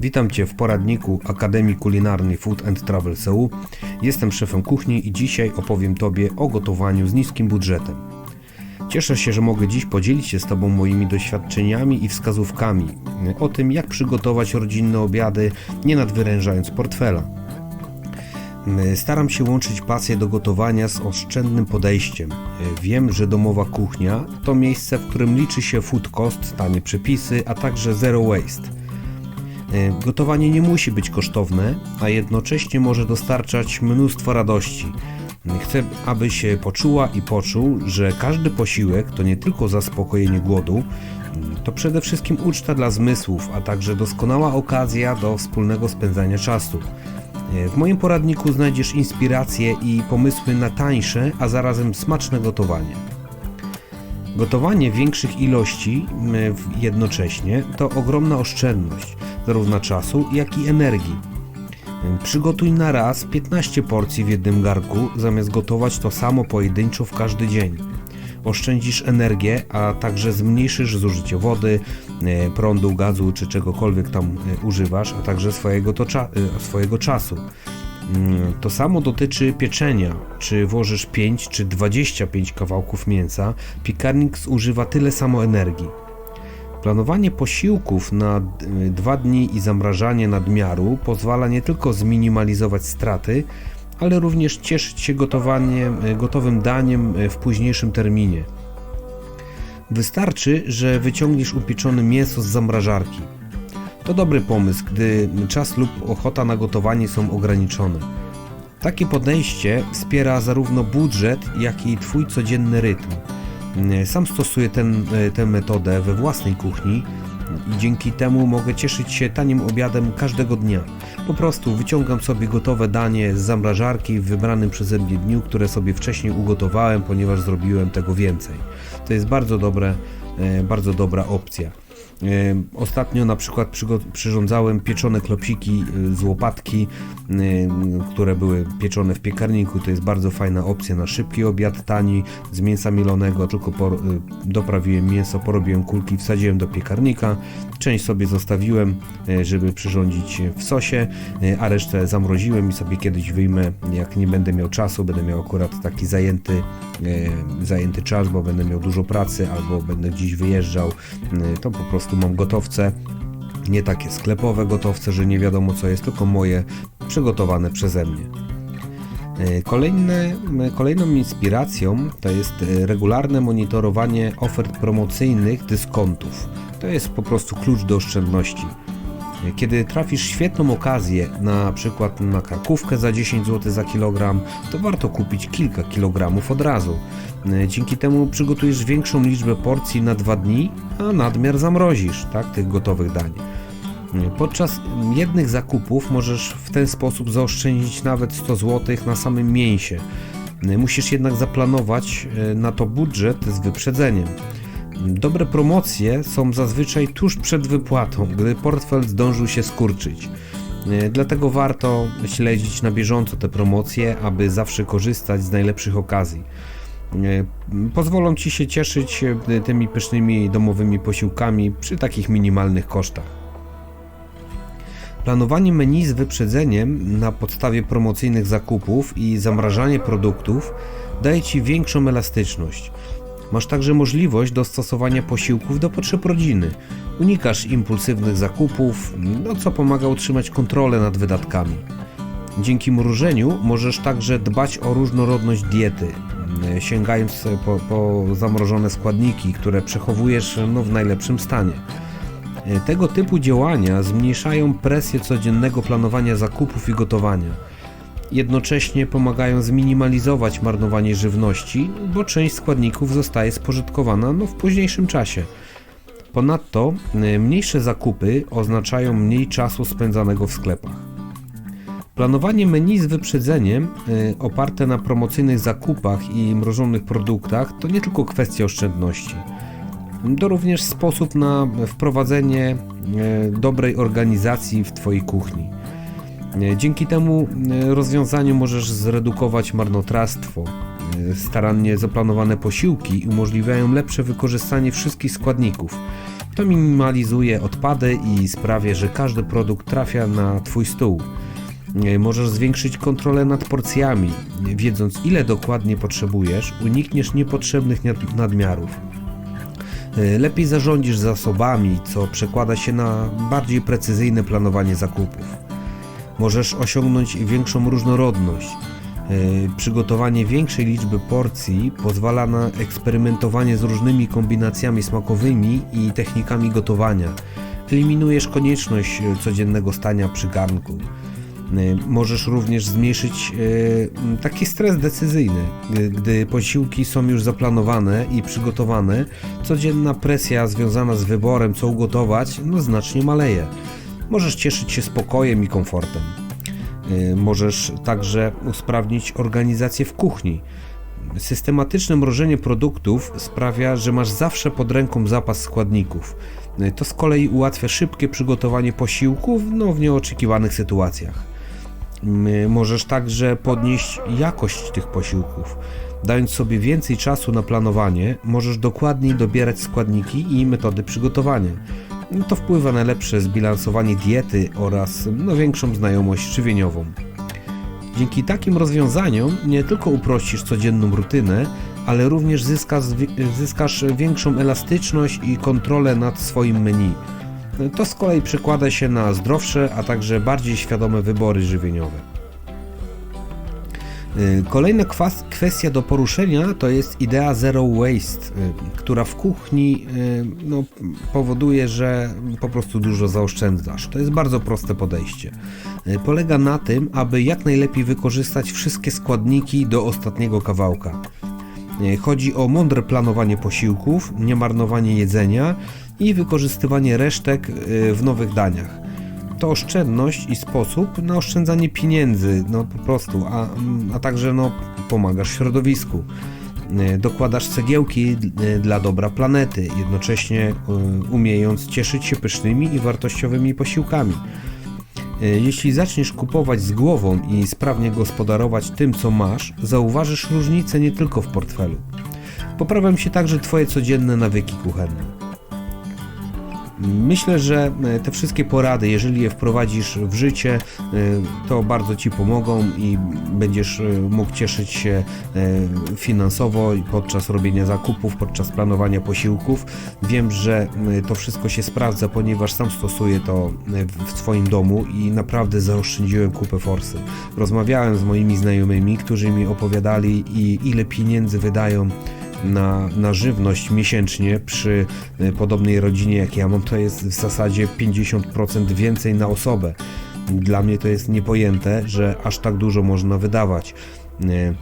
Witam Cię w poradniku Akademii Kulinarnej Food and Travel Seoul. Jestem szefem kuchni i dzisiaj opowiem Tobie o gotowaniu z niskim budżetem. Cieszę się, że mogę dziś podzielić się z Tobą moimi doświadczeniami i wskazówkami o tym, jak przygotować rodzinne obiady, nie nadwyrężając portfela. Staram się łączyć pasję do gotowania z oszczędnym podejściem. Wiem, że domowa kuchnia to miejsce, w którym liczy się food cost, tanie przepisy, a także zero waste. Gotowanie nie musi być kosztowne, a jednocześnie może dostarczać mnóstwo radości. Chcę, abyś poczuła i poczuł, że każdy posiłek to nie tylko zaspokojenie głodu, to przede wszystkim uczta dla zmysłów, a także doskonała okazja do wspólnego spędzania czasu. W moim poradniku znajdziesz inspiracje i pomysły na tańsze, a zarazem smaczne gotowanie. Gotowanie większych ilości jednocześnie to ogromna oszczędność zarówno czasu, jak i energii. Przygotuj na raz 15 porcji w jednym garku, zamiast gotować to samo pojedynczo w każdy dzień. Oszczędzisz energię, a także zmniejszysz zużycie wody, e, prądu, gazu czy czegokolwiek tam e, używasz, a także swojego, to e, swojego czasu. Mm, To samo dotyczy pieczenia. Czy włożysz 5 czy 25 kawałków mięsa, piekarnik zużywa tyle samo energii. Planowanie posiłków na d- dwa dni i zamrażanie nadmiaru pozwala nie tylko zminimalizować straty, ale również cieszyć się gotowaniem, gotowym daniem w późniejszym terminie. Wystarczy, że wyciągniesz upieczone mięso z zamrażarki. To dobry pomysł, gdy czas lub ochota na gotowanie są ograniczone. Takie podejście wspiera zarówno budżet, jak i Twój codzienny rytm. Sam stosuję ten, tę metodę we własnej kuchni i dzięki temu mogę cieszyć się tanim obiadem każdego dnia. Po prostu wyciągam sobie gotowe danie z zamrażarki w wybranym przeze mnie dniu, które sobie wcześniej ugotowałem, ponieważ zrobiłem tego więcej. To jest bardzo dobre, e, bardzo dobra opcja. Ostatnio na przykład przyrządzałem pieczone klopsiki e, z łopatki, które były pieczone w piekarniku. To jest bardzo fajna opcja na szybki obiad, tani, z mięsa mielonego. Tylko e, doprawiłem mięso, porobiłem kulki, wsadziłem do piekarnika. Część sobie zostawiłem, e, żeby przyrządzić w sosie, e, a resztę zamroziłem i sobie kiedyś wyjmę, jak nie będę miał czasu, będę miał akurat taki zajęty, e, zajęty czas, bo będę miał dużo pracy albo będę gdzieś wyjeżdżał, to po prostu mam gotowce. Nie takie sklepowe gotowce, że nie wiadomo co jest, tylko moje przygotowane przeze mnie. E, Kolejne, kolejną inspiracją to jest e, regularne monitorowanie ofert promocyjnych dyskontów. To jest po prostu klucz do oszczędności. Kiedy trafisz świetną okazję, na przykład na karkówkę za 10 zł za kilogram, to warto kupić kilka kilogramów od razu. Dzięki temu przygotujesz większą liczbę porcji na dwa dni, a nadmiar zamrozisz, tak, tych gotowych dań. Podczas jednych zakupów możesz w ten sposób zaoszczędzić nawet 100 zł na samym mięsie. Musisz jednak zaplanować e, na to budżet z wyprzedzeniem. Dobre promocje są zazwyczaj tuż przed wypłatą, gdy portfel zdążył się skurczyć. E, Dlatego warto śledzić na bieżąco te promocje, aby zawsze korzystać z najlepszych okazji. E, Pozwolą Ci się cieszyć e, tymi pysznymi domowymi posiłkami przy takich minimalnych kosztach. Planowanie menu z wyprzedzeniem na podstawie promocyjnych zakupów i zamrażanie produktów daje Ci większą elastyczność. Masz także możliwość dostosowania posiłków do potrzeb rodziny. Unikasz impulsywnych zakupów, no co pomaga utrzymać kontrolę nad wydatkami. Dzięki mrużeniu możesz także dbać o różnorodność diety, m, sięgając po, po zamrożone składniki, które przechowujesz no, w najlepszym stanie. E, Tego typu działania zmniejszają presję codziennego planowania zakupów i gotowania. Jednocześnie pomagają zminimalizować marnowanie żywności, bo część składników zostaje spożytkowana no, w późniejszym czasie. Ponadto e, mniejsze zakupy oznaczają mniej czasu spędzanego w sklepach. Planowanie menu z wyprzedzeniem, y, oparte na promocyjnych zakupach i mrożonych produktach, to nie tylko kwestia oszczędności. To również sposób na wprowadzenie y, dobrej organizacji w Twojej kuchni. Y, Dzięki temu y, rozwiązaniu możesz zredukować marnotrawstwo. Y, Starannie zaplanowane posiłki umożliwiają lepsze wykorzystanie wszystkich składników. To minimalizuje odpady i sprawia, że każdy produkt trafia na Twój stół. E, Możesz zwiększyć kontrolę nad porcjami. Wiedząc ile dokładnie potrzebujesz, unikniesz niepotrzebnych nad- nadmiarów. E, Lepiej zarządzisz zasobami, co przekłada się na bardziej precyzyjne planowanie zakupów. Możesz osiągnąć większą różnorodność. E, Przygotowanie większej liczby porcji pozwala na eksperymentowanie z różnymi kombinacjami smakowymi i technikami gotowania. Eliminujesz konieczność e, codziennego stania przy garnku. E, Możesz również zmniejszyć taki stres decyzyjny. Gdy posiłki są już zaplanowane i przygotowane, codzienna presja związana z wyborem, co ugotować, no znacznie maleje. Możesz cieszyć się spokojem i komfortem. Y, Możesz także usprawnić organizację w kuchni. Systematyczne mrożenie produktów sprawia, że masz zawsze pod ręką zapas składników. Y, To z kolei ułatwia szybkie przygotowanie posiłków no, w nieoczekiwanych sytuacjach. Y, Możesz także podnieść jakość tych posiłków. Dając sobie więcej czasu na planowanie, możesz dokładniej dobierać składniki i metody przygotowania. No, To wpływa na lepsze zbilansowanie diety oraz no, większą znajomość żywieniową. Dzięki takim rozwiązaniom nie tylko uprościsz codzienną rutynę, ale również zyskasz, zyskasz większą elastyczność i kontrolę nad swoim menu. To z kolei przekłada się na zdrowsze, a także bardziej świadome wybory żywieniowe. Y, Kolejna kwestia do poruszenia to jest idea zero waste, y, która w kuchni y, no, powoduje, że po prostu dużo zaoszczędzasz. To jest bardzo proste podejście. Polega na tym, aby jak najlepiej wykorzystać wszystkie składniki do ostatniego kawałka. Chodzi o mądre planowanie posiłków, nie marnowanie jedzenia i wykorzystywanie resztek w nowych daniach to oszczędność i sposób na oszczędzanie pieniędzy, no po prostu, a, a także no, pomagasz środowisku. E, Dokładasz cegiełki e, dla dobra planety, jednocześnie e, umiejąc cieszyć się pysznymi i wartościowymi posiłkami. Jeśli zaczniesz kupować z głową i sprawnie gospodarować tym, co masz, zauważysz różnicę nie tylko w portfelu. Poprawią się także Twoje codzienne nawyki kuchenne. Myślę, że e, te wszystkie porady, jeżeli je wprowadzisz w życie, e, to bardzo Ci pomogą i będziesz e, mógł cieszyć się finansowo podczas robienia zakupów, podczas planowania posiłków. Wiem, że to wszystko się sprawdza, ponieważ sam stosuję to w swoim domu i naprawdę zaoszczędziłem kupę forsy. Rozmawiałem z moimi znajomymi, którzy mi opowiadali i ile pieniędzy wydają na, na żywność miesięcznie przy y, podobnej rodzinie jak ja mam, to jest w zasadzie 50% więcej na osobę. Dla mnie to jest niepojęte, że aż tak dużo można wydawać. Y,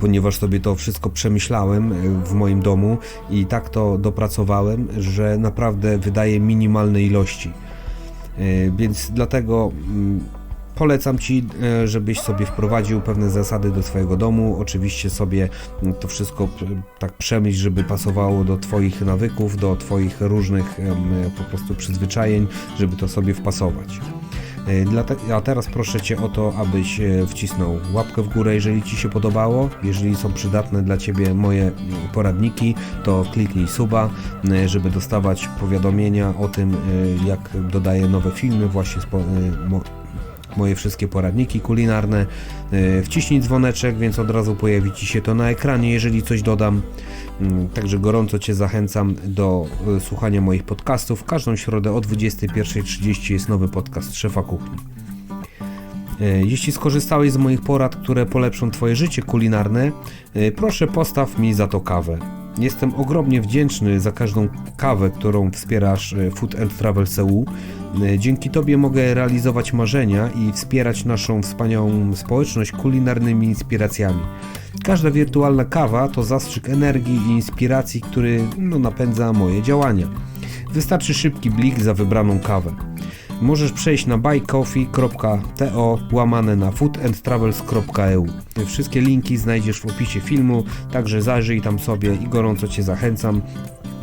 Ponieważ sobie to wszystko przemyślałem y, w moim domu i tak to dopracowałem, że naprawdę wydaję minimalne ilości. Więc dlatego mm, polecam Ci, e, żebyś sobie wprowadził pewne zasady do swojego domu. Oczywiście sobie to wszystko p- tak przemyśl, żeby pasowało do Twoich nawyków, do Twoich różnych em, po prostu przyzwyczajeń, żeby to sobie wpasować. E, a teraz proszę Cię o to, abyś e, wcisnął łapkę w górę, jeżeli Ci się podobało. Jeżeli są przydatne dla Ciebie moje poradniki, to kliknij suba, e, żeby dostawać powiadomienia o tym, e, jak dodaję nowe filmy, właśnie e, mo, moje wszystkie poradniki kulinarne. E, Wciśnij dzwoneczek, więc od razu pojawi Ci się to na ekranie, jeżeli coś dodam. Mm, Także gorąco Cię zachęcam do e, słuchania moich podcastów. Każdą środę o 21.30 jest nowy podcast Szefa Kuchni. E, Jeśli skorzystałeś z moich porad, które polepszą Twoje życie kulinarne, proszę postaw mi za to kawę. Jestem ogromnie wdzięczny za każdą kawę, którą wspierasz e, Food and Travel. E, Dzięki Tobie mogę realizować marzenia i wspierać naszą wspaniałą społeczność kulinarnymi inspiracjami. Każda wirtualna kawa to zastrzyk energii i inspiracji, który no, napędza moje działania. Wystarczy szybki blik za wybraną kawę. Możesz przejść na buycoffee.to łamane na foodandtravels.eu. Wszystkie linki znajdziesz w opisie filmu, także zajrzyj tam sobie i gorąco Cię zachęcam.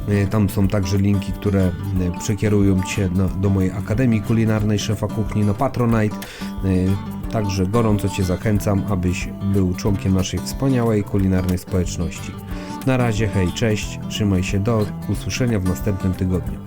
E, Tam są także linki, które przekierują Cię do mojej Akademii Kulinarnej Szefa Kuchni na Patronite. E, Także gorąco Cię zachęcam, abyś był członkiem naszej wspaniałej kulinarnej społeczności. Na razie, hej, cześć, trzymaj się, do usłyszenia w następnym tygodniu.